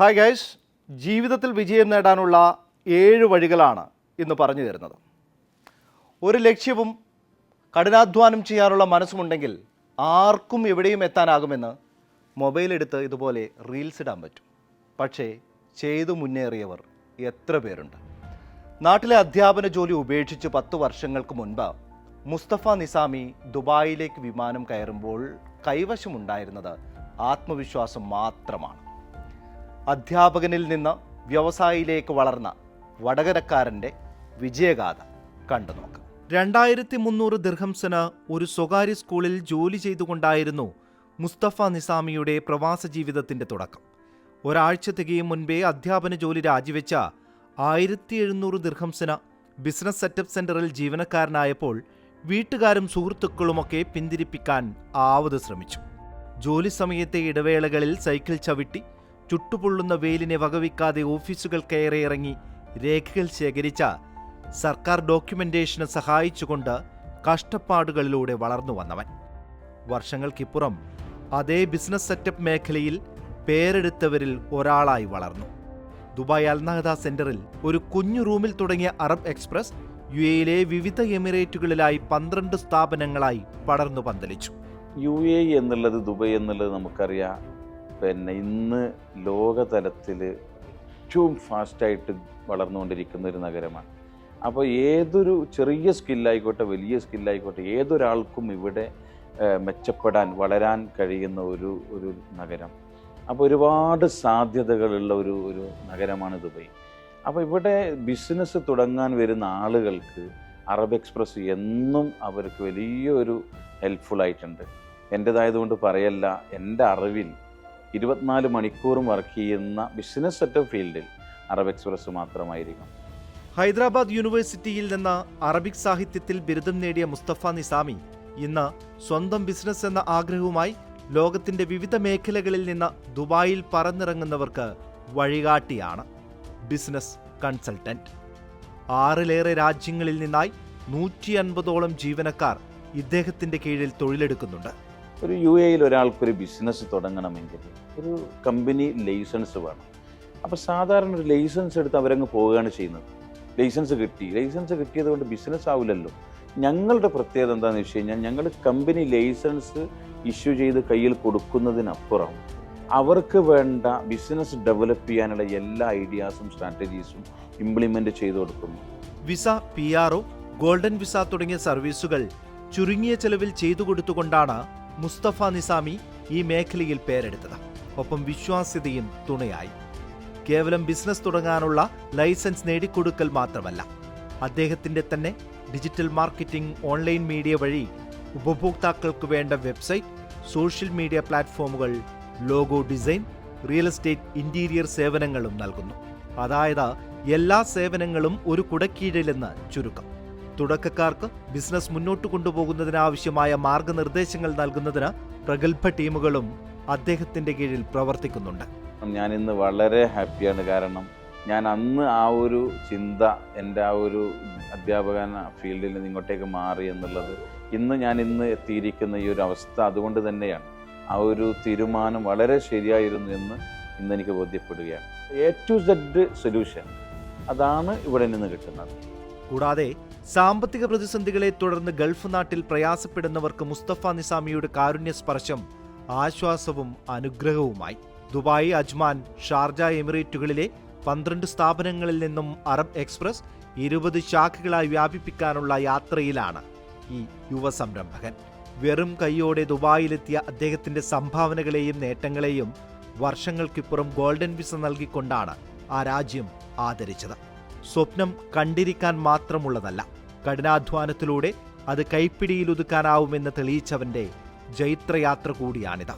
Hi guys ജീവിതത്തിൽ വിജയം നേടാനുള്ള ഏഴ് വഴികളാണ് ഇന്ന് പറഞ്ഞു തരുന്നത്. ഒരു ലക്ഷ്യവും കഠിനാധ്വാനം ചെയ്യാനുള്ള മനസ്സുമുണ്ടെങ്കിൽ ആർക്കും എവിടെയും എത്താനാകുമെന്ന് മൊബൈലെടുത്ത് ഇതുപോലെ റീൽസ് ഇടാൻ പറ്റും. പക്ഷേ ചെയ്തു മുന്നേറിയവർ എത്ര പേരുണ്ട്? നാട്ടിലെ അധ്യാപന ജോലി ഉപേക്ഷിച്ച് പത്ത് വർഷങ്ങൾക്ക് മുൻപ് മുസ്തഫ നിസാമി ദുബായിലേക്ക് വിമാനം കയറുമ്പോൾ കൈവശമുണ്ടായിരുന്നത് ആത്മവിശ്വാസം മാത്രമാണ്. അധ്യാപകനിൽ നിന്ന് വ്യവസായിയിലേക്ക് വളർന്ന വടകരക്കാരന്റെ വിജയഗാഥ കണ്ടു നോക്കാം. രണ്ടായിരത്തി മുന്നൂറ് ദിർഹംസിന് ഒരു സ്വകാര്യ സ്കൂളിൽ ജോലി ചെയ്തുകൊണ്ടായിരുന്നു മുസ്തഫ നിസാമിയുടെ പ്രവാസ ജീവിതത്തിന്റെ തുടക്കം. ഒരാഴ്ച തികയും മുൻപേ അധ്യാപന ജോലി രാജിവെച്ച ആയിരത്തി എഴുന്നൂറ് ദിർഹംസിന് ബിസിനസ് സെറ്റപ്പ് സെന്ററിൽ ജീവനക്കാരനായപ്പോൾ വീട്ടുകാരും സുഹൃത്തുക്കളുമൊക്കെ പിന്തിരിപ്പിക്കാൻ ആവത് ശ്രമിച്ചു. ജോലി സമയത്തെ ഇടവേളകളിൽ സൈക്കിൾ ചവിട്ടി ചുട്ടുപൊള്ളുന്ന വെയിലിനെ വകവയ്ക്കാതെ ഓഫീസുകൾ കയറി ഇറങ്ങി രേഖകൾ ശേഖരിച്ച സർക്കാർ ഡോക്യുമെന്റേഷന് സഹായിച്ചുകൊണ്ട് കഷ്ടപ്പാടുകളിലൂടെ വളർന്നു വന്നവൻ. വർഷങ്ങൾക്കിപ്പുറം അതേ ബിസിനസ് സെറ്റപ്പ് മേഖലയിൽ പേരെടുത്തവരിൽ ഒരാളായി വളർന്നു. ദുബായ് അൽനഹദ സെന്ററിൽ ഒരു കുഞ്ഞു റൂമിൽ തുടങ്ങിയ അറബ് എക്സ്പ്രസ് യു എയിലെ വിവിധ എമിറേറ്റുകളിലായി പന്ത്രണ്ട് സ്ഥാപനങ്ങളായി പടർന്നു പന്തലിച്ചു. യു എ എന്നുള്ളത് ദുബൈ എന്നുള്ളത് നമുക്കറിയാം. പിന്നെ ഇന്ന് ലോകതലത്തിൽ ഏറ്റവും ഫാസ്റ്റായിട്ട് വളർന്നുകൊണ്ടിരിക്കുന്ന ഒരു നഗരമാണ്. അപ്പോൾ ഏതൊരു ചെറിയ സ്കില്ലായിക്കോട്ടെ വലിയ സ്കില്ലായിക്കോട്ടെ ഏതൊരാൾക്കും ഇവിടെ മെച്ചപ്പെടാൻ വളരാൻ കഴിയുന്ന ഒരു ഒരു നഗരം. അപ്പോൾ ഒരുപാട് സാധ്യതകളുള്ള ഒരു ഒരു നഗരമാണ് ദുബൈ അപ്പോൾ ഇവിടെ ബിസിനസ് തുടങ്ങാൻ വരുന്ന ആളുകൾക്ക് അറബ് എക്സ്പ്രസ് എന്നും അവർക്ക് വലിയൊരു ഹെൽപ്ഫുൾ ആയിട്ടുണ്ട് എന്റെതായതുകൊണ്ട് പറയല്ല എന്റെ അറിവിൽ ഇരുപത്തിനാല് മണിക്കൂറും വർക്ക് ചെയ്യുന്ന ബിസിനസ് സെറ്റപ്പ് ഫീൽഡിൽ അറബ് എക്സ്പ്രസ് മാത്രമായിരിക്കും. ഹൈദരാബാദ് യൂണിവേഴ്സിറ്റിയിൽ നിന്ന് അറബിക് സാഹിത്യത്തിൽ ബിരുദം നേടിയ മുസ്തഫ നിസാമി ഇന്ന് സ്വന്തം ബിസിനസ് എന്ന ആഗ്രഹവുമായി ലോകത്തിന്റെ വിവിധ മേഖലകളിൽ നിന്ന് ദുബായിൽ പറന്നിറങ്ങുന്നവർക്ക് വഴികാട്ടിയാണ്. ബിസിനസ് കൺസൾട്ടന്റ് ആറിലേറെ രാജ്യങ്ങളിൽ നിന്നായി നൂറ്റി അൻപതോളം ജീവനക്കാർ ഇദ്ദേഹത്തിന്റെ കീഴിൽ തൊഴിലെടുക്കുന്നുണ്ട്. ഒരു യു എയിൽ ഒരാൾക്കൊരു ബിസിനസ് തുടങ്ങണമെങ്കിൽ ഒരു കമ്പനി ലൈസൻസ് വേണം. അപ്പോൾ സാധാരണ ഒരു ലൈസൻസ് എടുത്ത് അവരങ്ങ് പോവുകയാണ് ചെയ്യുന്നത്. ലൈസൻസ് കിട്ടി. ലൈസൻസ് കിട്ടിയത് കൊണ്ട് ബിസിനസ് ആവില്ലല്ലോ. ഞങ്ങളുടെ പ്രത്യേകത എന്താണെന്ന് വെച്ച് കഴിഞ്ഞാൽ ഞങ്ങൾ കമ്പനി ലൈസൻസ് ഇഷ്യൂ ചെയ്ത് കയ്യിൽ കൊടുക്കുന്നതിനപ്പുറം അവർക്ക് വേണ്ട ബിസിനസ് ഡെവലപ്പ് ചെയ്യാനുള്ള എല്ലാ ഐഡിയാസും സ്ട്രാറ്റജീസും ഇംപ്ലിമെന്റ് ചെയ്തു കൊടുക്കുന്നു. Visa P R O golden visa തുടങ്ങിയ സർവീസുകൾ ചുരുങ്ങിയ ചെലവിൽ ചെയ്തു കൊടുത്തുകൊണ്ടാണ് മുസ്തഫ നിസാമി ഈ മേഖലയിൽ പേരെടുത്തത്. ഒപ്പം വിശ്വാസ്യതയും തുണയായി. കേവലം ബിസിനസ് തുടങ്ങാനുള്ള ലൈസൻസ് നേടിക്കൊടുക്കൽ മാത്രമല്ല അദ്ദേഹത്തിന്റെ തന്നെ ഡിജിറ്റൽ മാർക്കറ്റിംഗ് ഓൺലൈൻ മീഡിയ വഴി ഉപഭോക്താക്കൾക്ക് വേണ്ട വെബ്സൈറ്റ് സോഷ്യൽ മീഡിയ പ്ലാറ്റ്ഫോമുകൾ logo design real estate interior സേവനങ്ങളും നൽകുന്നു. അതായത് എല്ലാ സേവനങ്ങളും ഒരു കുടക്കീഴിലെന്ന് ചുരുക്കം. തുടക്കക്കാർക്ക് ബിസിനസ് മുന്നോട്ട് കൊണ്ടുപോകുന്നതിന് ആവശ്യമായ മാർഗനിർദ്ദേശങ്ങൾ നൽകുന്നതിന് പ്രഗത്ഭ ടീമുകളും അദ്ദേഹത്തിന്റെ കീഴിൽ പ്രവർത്തിക്കുന്നുണ്ട്. ഞാൻ ഇന്ന് വളരെ ഹാപ്പിയാണ്. കാരണം ഞാൻ അന്ന് ആ ഒരു ചിന്ത എന്റെ ആ ഒരു അധ്യാപകന ഫീൽഡിൽ നിന്ന് ഇങ്ങോട്ടേക്ക് മാറി എന്നുള്ളത് ഇന്ന് ഞാൻ ഇന്ന് എത്തിയിരിക്കുന്ന ഈ ഒരു അവസ്ഥ അതുകൊണ്ട് തന്നെയാണ്. ആ ഒരു തീരുമാനം വളരെ ശരിയായിരുന്നു എന്ന് ഇന്ന് എനിക്ക് ബോധ്യപ്പെടുകയാണ്. എ ടു സെഡ് സൊല്യൂഷൻ അതാണ് ഇവിടെ നിന്ന് കിട്ടുന്നത്. കൂടാതെ സാമ്പത്തിക പ്രതിസന്ധികളെ തുടർന്ന് ഗൾഫ് നാട്ടിൽ പ്രയാസപ്പെടുന്നവർക്ക് മുസ്തഫ നിസാമിയുടെ കാരുണ്യ സ്പർശം ആശ്വാസവും അനുഗ്രഹവുമായി. ദുബായ് അജ്മാൻ ഷാർജ എമിറേറ്റുകളിലെ പന്ത്രണ്ട് സ്ഥാപനങ്ങളിൽ നിന്നും അറബ് എക്സ്പ്രസ് ഇരുപത് ശാഖകളായി വ്യാപിപ്പിക്കാനുള്ള യാത്രയിലാണ് ഈ യുവ സംരംഭകൻ. വെറും കൈയോടെ ദുബായിലെത്തിയ അദ്ദേഹത്തിന്റെ സംഭാവനകളെയും നേട്ടങ്ങളെയും വർഷങ്ങൾക്കിപ്പുറം ഗോൾഡൻ വിസ നൽകിക്കൊണ്ടാണ് ആ രാജ്യം ആദരിച്ചത്. സ്വപ്നം കണ്ടിരിക്കാൻ മാത്രമുള്ളതല്ല കഠിനാധ്വാനത്തിലൂടെ അത് കൈപ്പിടിയിലൊതുക്കാനാവുമെന്ന് തെളിയിച്ചവന്റെ ജൈത്രയാത്ര കൂടിയാണിത്.